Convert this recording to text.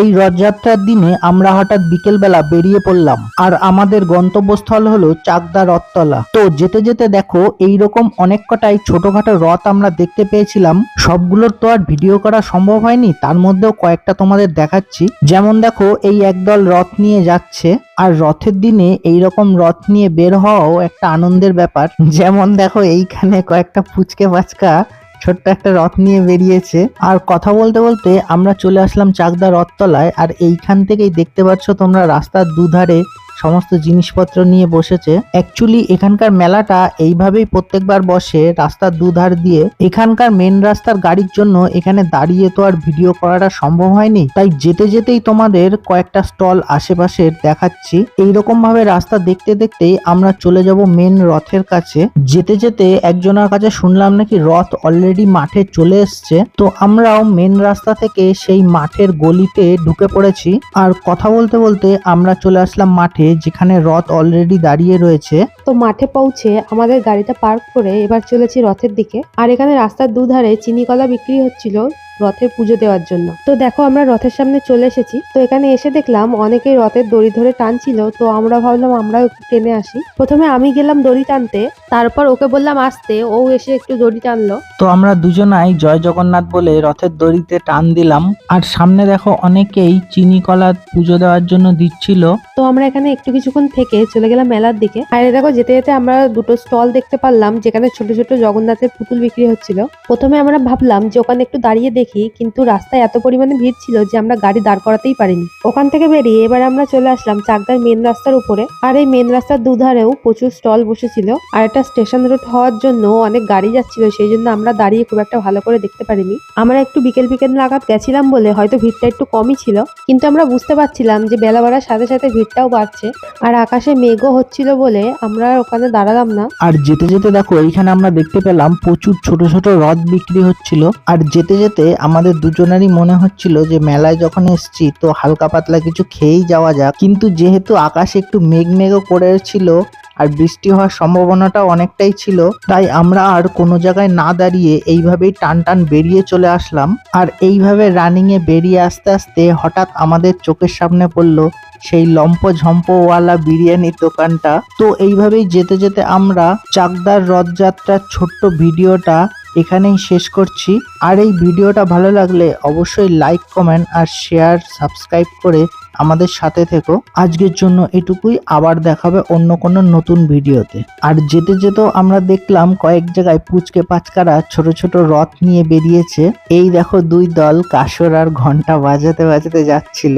এই রথযাত্রার দিনে আমরা হঠাৎ বিকেলবেলা বেরিয়ে পড়লাম। আর আমাদের গন্তব্যস্থল হলো চাকদা রথতলা। তো যেতে যেতে দেখো, এইরকম অনেক কটাই ছোটখাটো রথ আমরা দেখতে পেয়েছিলাম। সবগুলোর তো আর ভিডিও করা সম্ভব হয়নি, তার মধ্যেও কয়েকটা তোমাদের দেখাচ্ছি। যেমন দেখো, এই একদল রথ নিয়ে যাচ্ছে, আর রথের দিনে এই রকম রথ নিয়ে বের হওয়াও একটা আনন্দের ব্যাপার। যেমন দেখো, এইখানে কয়েকটা ফুচকে পাচকা ছোট্ট একটা রথ নিয়ে বেরিয়েছে। আর কথা বলতে বলতে আমরা চলে আসলাম চাকদা রথতলায়, আর এইখান থেকেই দেখতে পাচ্ছ তোমরা রাস্তার দুধারে সমস্ত জিনিসপত্র নিয়ে বসেছে। অ্যাকচুয়ালি এখানকার মেলাটা এইভাবেই প্রত্যেকবার বসে, রাস্তার দুধার দিয়ে। এখানকার মেন রাস্তার গাড়ির জন্য এখানে দাঁড়িয়ে তো আর ভিডিও করাটা সম্ভব হয়নি। তাই যেতে যেতেই তোমাদের কয়েকটা স্টল আশেপাশের দেখাচ্ছি। এইরকম ভাবে রাস্তা দেখতে দেখতেই আমরা চলে যাব মেন রথের কাছে। যেতে যেতে একজনের কাছে শুনলাম নাকি রথ অলরেডি মাঠে চলে এসছে। তো আমরাও মেন রাস্তা থেকে সেই মাঠের গলিতে ঢুকে পড়েছি। আর কথা বলতে বলতে আমরা চলে আসলাম মাঠে। যেখানে রথ অলরেডি দাঁড়িয়ে রয়েছে। তো মাঠে পৌঁছে আমাদের গাড়িটা পার্ক করে এবার চলেছি রথের দিকে। আর এখানে রাস্তার দুধারে চিনি কলা বিক্রি হচ্ছিল। রথের পুজো দেওয়ার জন্য। তো দেখো আমরা রথের সামনে চলে এসেছি। তো এখানে এসে দেখলাম অনেকে রথের দড়ি ধরে টানছিল। তো আমরা ভাবলাম আমরাও একটু টেনে আসি। প্রথমে আমি গেলাম দড়ি টানতে। তারপর ওকে বললাম আসতে। ও এসে একটু দড়ি টানলো। তো আমরা দুজনাই জয় জগন্নাথ বলে রথের দড়িতে টান দিলাম। আর সামনে দেখো অনেকেই চিনি কলা পুজো দেওয়ার জন্য দিচ্ছিল। তো আমরা এখানে একটু কিছুক্ষণ থেকে চলে গেলাম মেলার দিকে। আর দেখো যেতে যেতে আমরা দুটো স্টল দেখতে পারলাম যেখানে ছোট ছোট জগন্নাথের পুতুল বিক্রি হচ্ছিল। প্রথমে আমরা ভাবলাম যে ওখানে একটু দাঁড়িয়ে দেখি। কিন্তু রাস্তায় এত পরিমাণে ভিড় ছিল যে আমরা গাড়ি দাঁড় করাতেই পারিনি। ওখান থেকে বেরিয়ে এবার আমরা চলে আসলাম চাকদার মেন রাস্তার উপরে। আর এই মেন রাস্তার দুধারেও প্রচুর স্টল বসেছিল। আর এটা স্টেশন রোড হওয়ার জন্য অনেক গাড়ি যাচ্ছিল, সেই জন্য আমরা দাঁড়িয়ে খুব একটা ভালো করে দেখতে পারিনি। আমরা একটু বিকেল বিকেল নাগাদ গেছিলাম বলে হয়তো ভিড়টা একটু কমই ছিল। কিন্তু আমরা বুঝতে পারছিলাম যে বেলা বাড়ার সাথে সাথে ভিড়টাও বাড়ছে। আর আকাশে মেঘও হচ্ছিল বলে আমরা ওখানে দাঁড়ালাম না। আর যেতে যেতে দেখো, এইখানে আমরা দেখতে পেলাম প্রচুর ছোট ছোট রথ বিক্রি হচ্ছিল। আর যেতে যেতে আমাদের দুজনেরই মনে হচ্ছিল যে মেলায় যখন এসছি, তো হালকা পাতলা কিছু খেয়েই যাওয়া যাক। কিন্তু যেহেতু আকাশে একটু মেঘ মেঘও করে ছিল আর বৃষ্টি হওয়ার সম্ভাবনাটা অনেকটাই ছিল, তাই আমরা আর কোনো জায়গায় না দাঁড়িয়ে এইভাবেই টান টান বেরিয়ে চলে আসলাম। আর এইভাবে রানিং এ বেরিয়ে আসতে আসতে হঠাৎ আমাদের চোখের সামনে পড়ল সেই লম্প ঝম্পওয়ালা বিরিয়ানির দোকানটা। তো এইভাবেই যেতে যেতে আমরা চাকদার রথযাত্রার ছোট্ট ভিডিওটা এখানেই শেষ করছি। আর এই ভিডিওটা ভালো লাগলে অবশ্যই লাইক কমেন্ট আর শেয়ার সাবস্ক্রাইব করে আমাদের সাথে থেকো। আজকের জন্য এটুকুই। আবার দেখাবে অন্য কোনো নতুন ভিডিওতে। আর যেতে যেতেও আমরা দেখলাম কয়েক জায়গায় পুচকে পাচকারা ছোট ছোট রথ নিয়ে বেরিয়েছে। এই দেখো দুই দল, কাসর আর ঘণ্টা বাজাতে বাজাতে যাচ্ছিল।